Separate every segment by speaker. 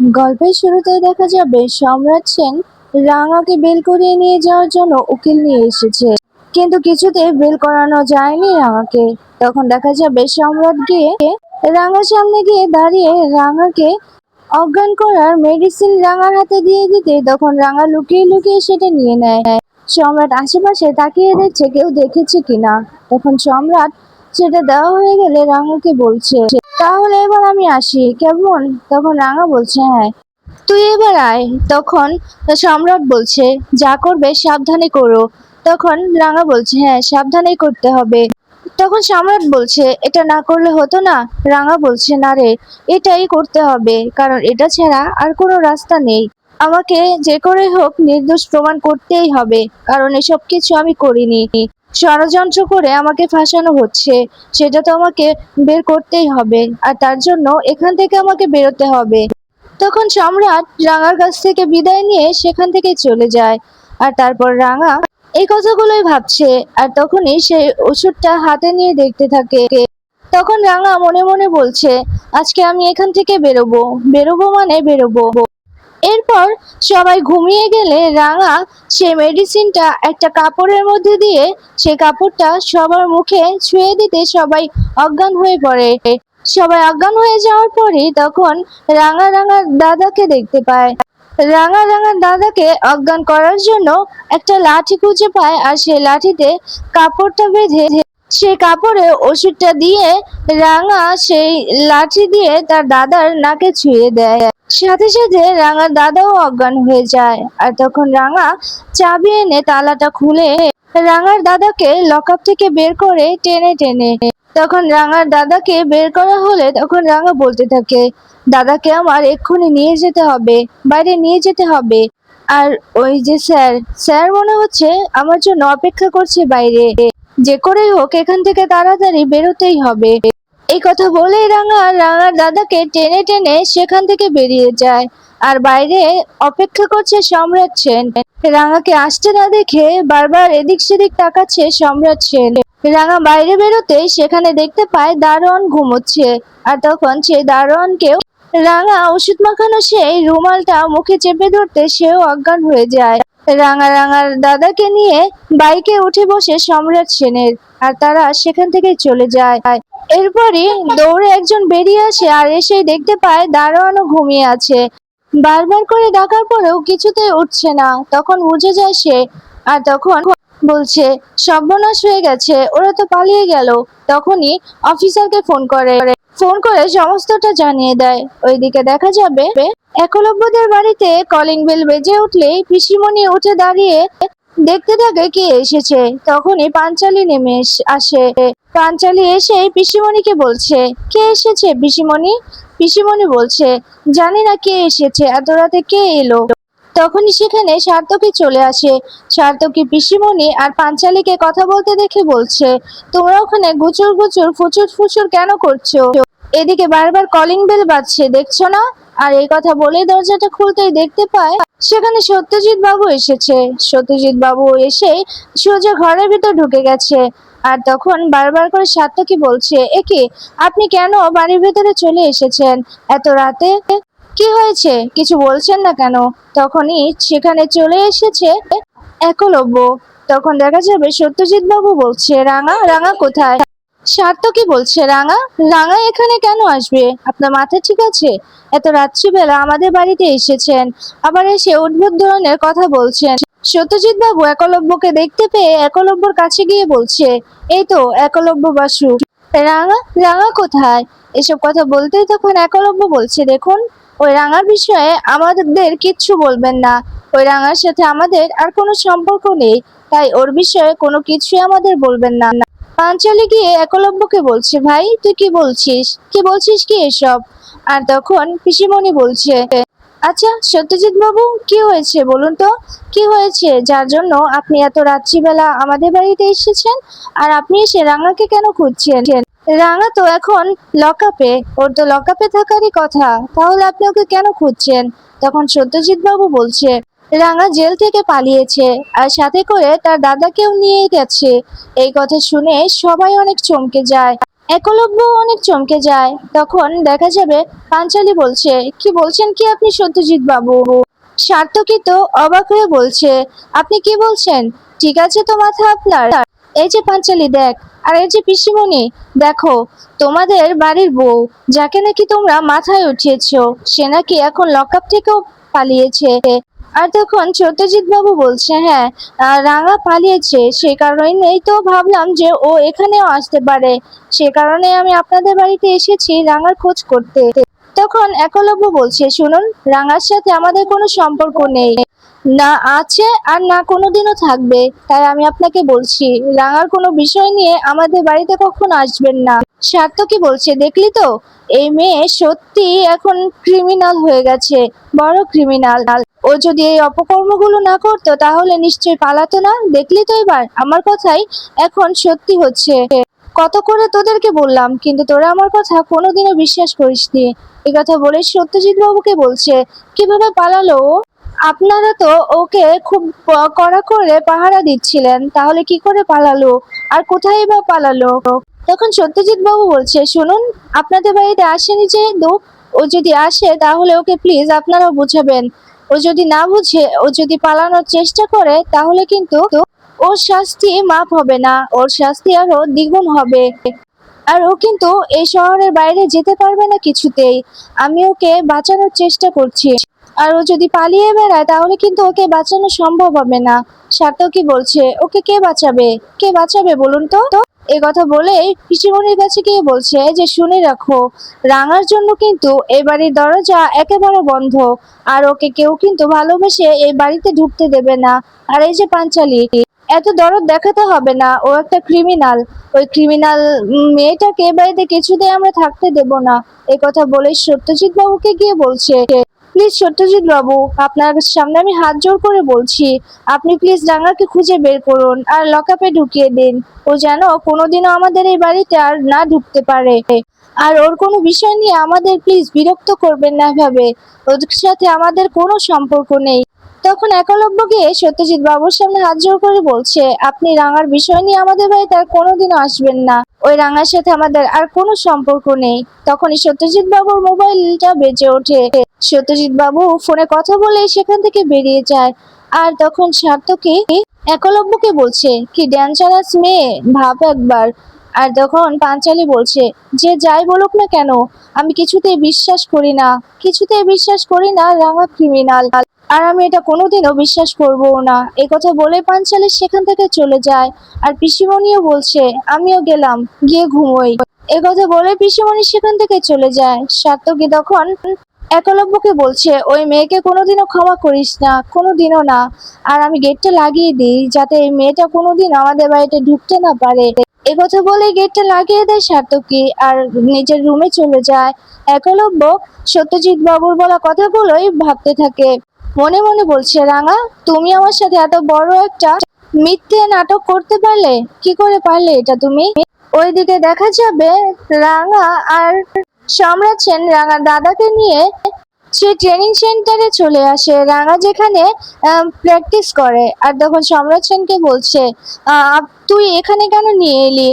Speaker 1: গল্পের শুরুতে দেখা যাবে সম্রাট সেন রাঙাকে বেল করিয়ে নিয়ে যাওয়ার জন্য উকিল নিয়ে এসেছে। কিন্তু কিছুতে বেল করানো যায়নি রাঙাকে। তখন দেখা যাবে সম্রাট গিয়ে রাঙার সামনে গিয়ে দাঁড়িয়ে রাঙাকে অজ্ঞান করার মেডিসিন রাঙার হাতে দিয়ে দিতে তখন রাঙা লুকিয়ে লুকিয়ে সেটা নিয়ে নেয়। সম্রাট আশেপাশে তাকিয়ে দেখছে কেউ দেখেছে কিনা। তখন সম্রাট সেটা দেওয়া হয়ে গেলে রাঙাকে বলছে, তাহলে এবার আমি আসি। কেমন? তখন রাঙা বলছে হ্যাঁ। তুই এবার আয়। তখন সম্রাট বলছে, যা করবে সাবধানে করো। তখন রাঙা বলছে হ্যাঁ সাবধানেই করতে হবে। তখন সম্রাট বলছে, এটা না করলে হতো না? রাঙা বলছে, না রে, এটাই করতে হবে, কারণ এটা ছাড়া আর কোনো রাস্তা নেই। আমাকে যে করে হোক নির্দোষ প্রমাণ করতেই হবে, কারণ এসব কিছু আমি করিনি। ষড়যন্ত্র করে আমাকে ফাঁসানো হচ্ছে। সেটা তো আমাকে বের করতেই হবে, আর তার জন্য এখান থেকে আমাকে বেরোতে হবে। তখন সম্রাট রাঙার কাছ থেকে বিদায় নিয়ে সেখান থেকে চলে যায়। আর তারপর রাঙা এই কথাগুলোই ভাবছে, আর তখনই সেই ওষুধটা হাতে নিয়ে দেখতে থাকে। তখন রাঙা মনে মনে বলছে, আজকে আমি এখান থেকে বেরোবো। বেরোবো মানে বেরোবো। এরপর সবাই ঘুমিয়ে গেলে রাঙা সেই মেডিসিনটা একটা কাপড়ের মধ্যে দিয়ে সেই কাপড়টা সবার মুখে ছুঁয়ে দিতে সবাই অজ্ঞান হয়ে পড়ে। সবাই অজ্ঞান হয়ে যাওয়ার পরই তখন রাঙা রাঙার দাদাকে দেখতে পায়। রাঙা রাঙার দাদাকে অজ্ঞান করার জন্য একটা লাঠি খুঁজে পায় আর সেই লাঠিতে কাপড়টা বেঁধে সেই কাপড়ে ওষুধটা দিয়ে রাঙা সেই লাঠি দিয়ে তার দাদার নাকে ছুঁয়ে দেয়। সাথে সাথে রাঙার দাদাও অজ্ঞান হয়ে যায়। আর তখন রাঙা চাবি এনে তালাটা খুলে রাঙার দাদাকে লকআপ থেকে বের করে টেনে টেনে তখন রাঙার দাদাকে বের করা হলে তখন রাঙা বলতে থাকে, দাদাকে আমার এক্ষুনি নিয়ে যেতে হবে, বাইরে নিয়ে যেতে হবে। আর ওই যে স্যার স্যার মনে হচ্ছে আমার জন্য অপেক্ষা করছে বাইরে। যে করেই হোক, এখান থেকে তাড়াতাড়ি বেরোতেই হবে। এই কথা বলেই রাঙা রাঙার দাদাকে টেনে টেনে সেখান থেকে বেরিয়ে যায়। আর বাইরে অপেক্ষা করছে সম্রাট সেন। রাঙাকে আসতে না দেখে বারবার এদিক সেদিক তাকাচ্ছে সম্রাট সেন। রাঙা বাইরে বেরোতে সেখানে দেখতে পায় দারোয়ান ঘুমোচ্ছে। আর তখন সেই দারোয়ানকেও রাঙা ওষুধ মাখানো সেই রুমালটা মুখে চেপে ধরতে সেও অজ্ঞান হয়ে যায়। রাঙা রাঙার দাদাকে নিয়ে বাইকে উঠে বসে সম্রাট সেনের আর তারা সেখান থেকে চলে যায়। এরপরই দৌড়ে একজন বেরিয়ে আসে আর এসে দেখতে পায় দারোয়ানও ঘুমিয়ে আছে। বারবার করে ডাকার পরেও কিছুতেই উঠছে না। তখন বুঝে যায় সে আর তখন বলছে, সর্বনাশ হয়ে গেছে, ওরা তো পালিয়ে গেল। তখনই অফিসারকে ফোন করে। ফোন করে সমস্তটা জানিয়ে দেয়। ওইদিকে দেখা যাবে, একলব্যদের বাড়িতে কলিং বেল বেজে উঠলেই পিসিমণি উঠে দাঁড়িয়ে দেখতে থাকে কে এসেছে। তখনই পাঞ্চালি নেমে আসে। পাঞ্চালি এসে পিসিমণিকে বলছে, কে এসেছে পিসিমণি? পিসিমণি বলছে, জানি না কে এসেছে, এত রাতে কে এলো? তখনই সেখানে সার্থকী চলে আসে। সার্থকী পিসিমণি আর পাঞ্চালীকে কথা বলতে দেখে বলছে, তোমরা ওখানে গুচুর গুচুর ফুচুর ফুচুর কেন করছ? এদিকে বারবার কলিং বেল বাজছে, দেখছ না? আর এই কথা বলে দরজাটা খুলতেই দেখতে পায়, সেখানে সত্যজিৎ বাবু এসেছে। সত্যজিৎ বাবু এসে সোজা ঘরের ভিতর ঢুকে গেছে। আর তখন বারবার করে সার্থকী বলছে একে আপনি কেন বাড়ির ভেতরে চলে এসেছেন? এত রাতে? কি হয়েছে? কিছু বলছেন না কেন? তখনই সেখানে চলে এসেছে একলব্য। তখন দেখা যাবে সত্যজিৎ বাবু বলছে, রাঙা রাঙা কোথায়? সার্থকী বলছে, রাঙা রাঙা এখানে কেন আসবে? আপনার মাথা ঠিক আছে? এত রাত্রিবেলা আমাদের বাড়িতে এসেছেন। আবার এসে উদ্ভুত ধরনের কথা বলছেন। সত্যজিৎ বাবু একলব্যকে দেখতে পেয়ে একলব্যর কাছে গিয়ে বলছে, এই তো, একলব্য বাসু। রাঙা রাঙা কোথায়? এসব কথা বলতেই তখন একলব্য বলছে, দেখুন ওই রাঙার বিষয়ে আমাদের কিচ্ছু বলবেন না। ওই রাঙার সাথে আমাদের আর কোনো সম্পর্ক নেই, তাই ওর বিষয়ে কোনো কিছুই আমাদের বলবেন না। পাঞ্চালি গিয়ে একলব্যকে বলছে, ভাই, তুই কি বলছিস? কি বলছিস কি এসব? আর তখন পিসিমণি বলছে আচ্ছা সত্যজিৎ বাবু, কি হয়েছে বলুন তো? কি হয়েছে? যার জন্য আপনি এত রাত্রিবেলা আমাদের বাড়িতে এসেছেন? আর আপনি এসে রাঙাকে কেন খুঁজছেন? রাঙা তো এখন লকআপে, ওর তো লকআপে থাকারই কথা। তাহলে আপনি ওকে কেন খুঁজছেন? তখন সত্যজিৎ বাবু বলছে, রাঙা জেল থেকে পালিয়েছে, আর সাথে করে তার দাদাকেও নিয়ে গেছে। এই কথা শুনে সবাই অনেক চমকে যায়। একলব্য অনেক চমকে যায়। তখন দেখা যাবে পাঞ্চালি বলছে, কি বলছেন কি আপনি সত্যজিৎ বাবু সার্থকী তো অবাক হয়ে বলছে, আপনি কি বলছেন? ঠিক আছে তো মাথা আপনার। এই যে পাঞ্চালি, দেখ। আর এই যে পিসিমণি, দেখো, তোমাদের বাড়ির বউ, যাকে নাকি তোমরা মাথায় উঠিয়েছো, সে নাকি এখন লকআপ থেকেও পালিয়েছে। আর তখন সত্যজিৎ বাবু বলছে হ্যাঁ রাঙা পালিয়েছে। সে কারণেই তো ভাবলাম যে ও এখানেও আসতে পারে। সে কারণে আমি আপনাদের বাড়িতে এসেছি রাঙার খোঁজ করতে। তখন একলব্য বলছে, শুনুন, রাঙার সাথে আমাদের কোনো সম্পর্ক নেই। না আছে আর না কোনোদিনও থাকবে। তাই আমি আপনাকে বলছি, রাঙার কোনো বিষয় নিয়ে আমাদের বাড়িতে কখনো আসবেন না। সার্থকী বলছে দেখলি তো? এই মেয়ে সত্যি এখন ক্রিমিনাল হয়ে গেছে, বড় ক্রিমিনাল ও যদি এই অপকর্মগুলো না করতো তাহলে নিশ্চয়ই পালাতো না। দেখলি তো এবার, আমার কথাই এখন সত্যি হচ্ছে। কত করে তোদেরকে বললাম, কিন্তু তোরা আমার কথা কোনোদিনও বিশ্বাস করিসনি। এই কথা বলে সত্যজিৎ বাবুকে বলছে, কীভাবে পালালো? আপনারা তো ওকে খুব কড়া করে পাহারা দিচ্ছিলেন, তাহলে কি করে পালালো? আর কোথায় বা পালালো? তখন সত্যজিৎ বাবু বলছে, শুনুন, আপনাদের বাড়িতে আসেনি যেহেতু ও যদি আসে, তাহলে ওকে প্লিজ আপনারা বুঝাবেন। ও যদি না বুঝে, ও যদি পালানোর চেষ্টা করে, তাহলে কিন্তু ওর শাস্তি মাপ হবে না, ওর শাস্তি আরও দ্বিগুণ হবে। আর ও কিন্তু এই শহরের বাইরে যেতে পারবে না কিছুতেই। আমি ওকে বাঁচানোর চেষ্টা করছি। আর ও যদি পালিয়ে বেড়ায়, তাহলে কিন্তু ওকে বাঁচানো সম্ভব হবে না। সার্থকী বলছে, ওকে কে বাঁচাবে? কে বাঁচাবে বলুন তো? এ কথা বলেই পিসিমণির কাছে গিয়ে বলছে, যে শুনে রাখো, রাঙার জন্য কিন্তু এই বাড়ির দরজা একেবারে বন্ধ। আর ওকে কেউ কিন্তু ভালোবেসে এই বাড়িতে ঢুকতে দেবে না। আর এই যে পাঞ্চালি, এত দরদ দেখাতে হবে না, ও একটা ক্রিমিনাল। ওই ক্রিমিনাল মেয়েটাকে বাড়িতে কিছুতেই আমরা থাকতে দেব না। এ কথা বলে সত্যজিৎ বাবুকে গিয়ে বলছে প্লিজ সত্যজিৎ বাবু, আপনার সামনে আমি হাত জোর করে বলছি। আপনি প্লিজ রাঙাকে খুঁজে বের করুন আর লকআপে ঢুকিয়ে দিন। ও যেন কোনোদিনও আমাদের এই বাড়িতে আর না ঢুকতে পারে। আর ওর কোনো বিষয় নিয়ে আমাদের প্লিজ বিরক্ত করবেন না ভাবে ওর সাথে আমাদের কোনো সম্পর্ক নেই। তখন একলব্য গিয়ে সত্যজিৎ বাবুর সামনে হাত জোর করে বলছে, আপনি রাঙার বিষয় নিয়ে আমাদের বাড়িতে আর কোনোদিনও আসবেন না। ওই রাঙার সাথে আমাদের আর কোনো সম্পর্ক নেই। তখনই সত্যজিৎ বাবুর মোবাইলটা বেজে ওঠে। সত্যজিৎ বাবু ফোনে কথা বলে সেখান থেকে বেরিয়ে যায়। আর তখন সার্থকে একলব্যকে বলছে, কি ড্যান্সারাস মেয়ে, ভাব একবার। আর তখন পাঞ্চালি বলছে, যে যাই বলুক না কেন, আমি কিছুতেই বিশ্বাস করি না। কিছুতেই বিশ্বাস করি না, রাঙা ক্রিমিনাল আর আমি এটা কোনোদিনও বিশ্বাস করব না। এ কথা বলে পাঞ্চালি সেখান থেকে চলে যায়। আর পিসিমণিও বলছে, আমিও গেলাম, গিয়ে ঘুমোই। এ কথা বলে পিসিমণি সেখান থেকে চলে যায়। সার্থকী তখন একলব্যকে বলছে, ওই মেয়েকে কোনোদিনও ক্ষমা করিস না, কোনোদিনও না। আর আমি গেটটা লাগিয়ে দিই যাতে এই মেয়েটা কোনোদিন আমাদের বাড়িতে ঢুকতে না পারে। এ কথা বলে গেটটা লাগিয়ে দেয় সার্থকী আর নিজের রুমে চলে যায়। একলব্য সত্যজিৎ বাবুর বলা কথাগুলোই ভাবতে থাকে। মনে মনে বলছে, রাঙা, তুমি আমার সাথে এত বড় একটা মিথ্যে নাটক করতে পারলে? কি করে পারলে এটা তুমি? ওইদিকে দেখা যাবে রাঙা আর সম্রাট সেন রাঙার দাদাকে নিয়ে সে ট্রেনিং সেন্টারে চলে আসে। রাঙা যেখানে প্র্যাকটিস করে, আর তখন সম্রাট সেনকে বলছে তুই এখানে কেন নিয়ে এলি?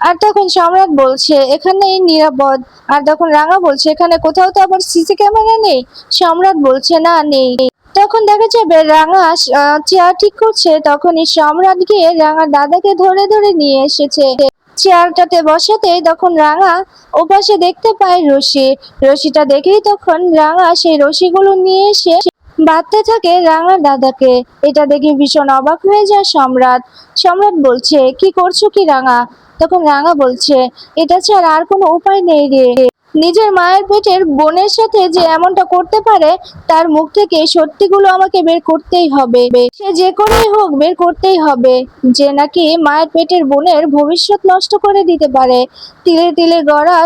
Speaker 1: আর তখন সম্রাট বলছে এখানেই নিরাপদ। আর তখন রাঙা বলছে, এখানে কোথাও তো আবার সিসি ক্যামেরা নেই? সম্রাট বলছে, না, নেই। তখন দেখা যাবে রাঙা চেয়ার ঠিক করছে, তখনই সম্রাট গিয়ে রাঙার দাদাকে ধরে ধরে নিয়ে এসেছে। চেয়ারটাতে বসাতেই তখন রাঙা ওপাশে দেখতে পায় রশি। রশিটা দেখেই তখন রাঙা সেই রশিগুলো নিয়ে এসে বাঁধতে থাকে রাঙার দাদাকে। এটা দেখে ভীষণ অবাক হয়ে যায় সম্রাট। সম্রাট বলছে, কি করছ কি রাঙা? তখন রাঙা বলছে, এটা ছাড়া আর কোনো উপায় নেই রে। নিজের মায়ের পেটের বোনের সাথে যে এমনটা করতে পারে, তার মুখ থেকে সত্যিগুলো আমাকে বের করতেই হবে। সে যে করেই হোক বের করতেই হবে, যে নাকি মায়ের পেটের বোনের ভবিষ্যৎ নষ্ট করে দিতে পারে। তিলে তিলে গড়া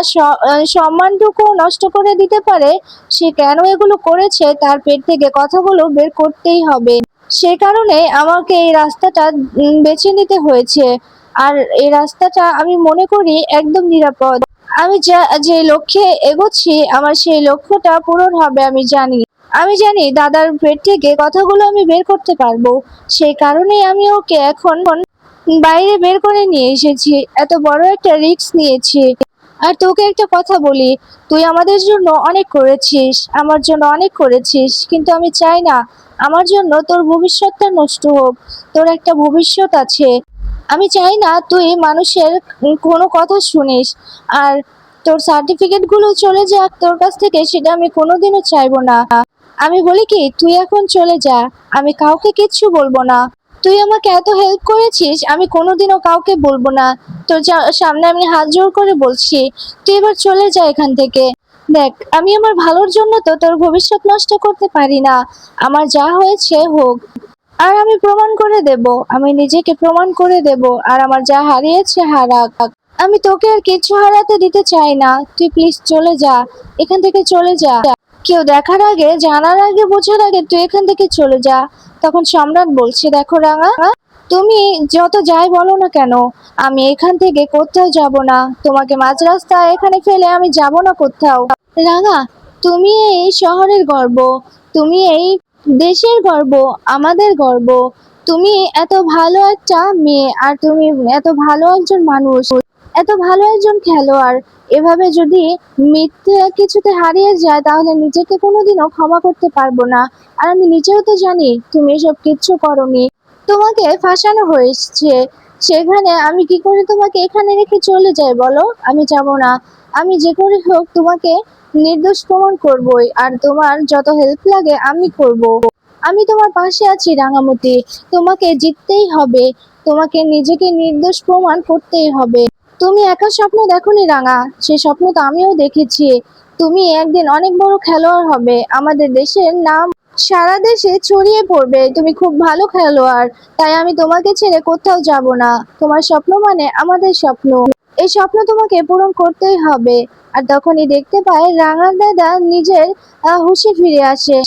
Speaker 1: সম্মানটুকু নষ্ট করে দিতে পারে, সে কেন এগুলো করেছে তার পেট থেকে কথাগুলো বের করতেই হবে। সে কারণে আমাকে এই রাস্তাটা বেছে নিতে হয়েছে। আর এই রাস্তাটা আমি মনে করি একদম নিরাপদ। আমি যা, যে লক্ষ্যে এগোচ্ছি, আমার সেই লক্ষ্যটা পূরণ হবে আমি জানি। আমি জানি দাদার পেট থেকে কথাগুলো আমি বের করতে পারব। সেই কারণেই আমি ওকে এখন বাইরে বের করে নিয়ে এসেছি। এত বড় একটা রিস্ক নিয়েছি। আর তোকে একটা কথা বলি, তুই আমাদের জন্য অনেক করেছিস, আমার জন্য অনেক করেছিস, কিন্তু আমি চাই না, আমার জন্য তোর ভবিষ্যৎটা নষ্ট হোক, তোর একটা ভবিষ্যৎ আছে। আমি চাই না তুই মানুষের কোনো কথা শুনিস। আর তোর সার্টিফিকেটগুলো চলে যাক তোর কাছ থেকে, সেটা আমি কোনোদিনও চাইব না। আমি বলি কি, তুই এখন চলে যা, আমি কাউকে কিচ্ছু বলব না। তুই আমাকে এত হেল্প করেছিস, আমি কোনোদিনও কাউকে বলব না। তোর সামনে আমি হাত জোর করে বলছি, তুই এবার চলে যা এখান থেকে। দেখ, আমি আমার ভালোর জন্য তো তোর ভবিষ্যৎ নষ্ট করতে পারি না। আমার যা হয়েছে হোক। আর আমি প্রমাণ করে দেব। আমি নিজেকে প্রমাণ করে দেব। আর আমার যা হারিয়েছে, হারাক। আমি তোকে আর কিছু হারাতে দিতে চাই না। তুই প্লিজ চলে যা। এখান থেকে চলে যা। কেউ দেখার আগে, জানার আগে, বোঝার আগে তুই এখান থেকে চলে যা। তখন সম্রাট বলছে, দেখো রাঙা, তুমি যত যাই বলো না কেন, আমি এখান থেকে কোথাও যাব না। তোমাকে মাঝ রাস্তায় এখানে ফেলে আমি যাব না কোথাও। রাঙা, তুমি এই শহরের গর্ব। তুমি এই দেশের গর্ব, আমাদের গর্ব। তুমি এত ভালো একটা মেয়ে আর তুমি এত ভালো একজন মানুষ। এত ভালো একজন খেলোয়াড়। এভাবে যদি মিথ্যে কিছুতে হারিয়ে যায়, তাহলে নিজেকে কোনোদিনও ক্ষমা করতে পারব না। আর আমি নিজেও তো জানি তুমি এসব কিচ্ছু করনি। তোমাকে ফাঁসানো হয়েছে। সেখানে আমি কি করে তোমাকে এখানে রেখে চলে যাই বলো? আমি যাব না। আমি যে করে হোক তোমাকে নির্দোষ প্রমাণ করবই, আর তোমার যত হেল্প লাগে আমি করব। আমি তোমার পাশে আছি রাঙামতি। তোমাকে জিততেই হবে। তোমাকে নিজেকে নির্দোষ প্রমাণ করতেই হবে। তুমি একা স্বপ্ন দেখোনি রাঙা। সে স্বপ্ন তো আমিও দেখেছি। তুমি একদিন অনেক বড় খেলোয়াড় হবে। আমাদের দেশের নাম সারা দেশে ছড়িয়ে পড়বে। তুমি খুব ভালো খেলোয়াড়, তাই আমি তোমাকে ছেড়ে কোথাও যাব না। তোমার স্বপ্ন মানে আমাদের স্বপ্ন। এই স্বপ্ন তোমাকে পূরণ করতেই হবে। আর তখনই দেখতে পায় রাঙার দাদা নিজের হুঁশে ফিরে আসে।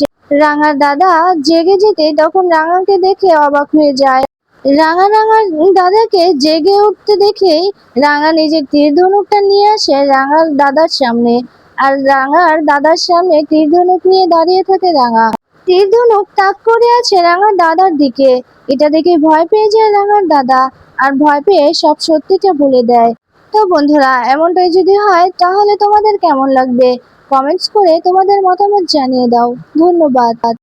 Speaker 1: রাঙার দাদা জেগে যেতে তখন রাঙাকে দেখে অবাক হয়ে যায়। রাঙা রাঙার দাদাকে জেগে উঠতে দেখেই রাঙা নিজের তীর ধনুকটা নিয়ে আসে রাঙার দাদার সামনে। আর রাঙার দাদার সামনে তীর ধনুক নিয়ে দাঁড়িয়ে থাকে রাঙা। তীর ধনুক তাক করে আছে রাঙার দাদার দিকে। এটা দেখে ভয় পেয়ে যায় রাঙার দাদা আর ভয় পেয়ে সব সত্যিটা বলে দেয়। তো বন্ধুরা, এমনটাই যদি হয়, তাহলে তোমাদের কেমন লাগবে? কমেন্টস করে তোমাদের মতামত জানিয়ে দাও। ধন্যবাদ।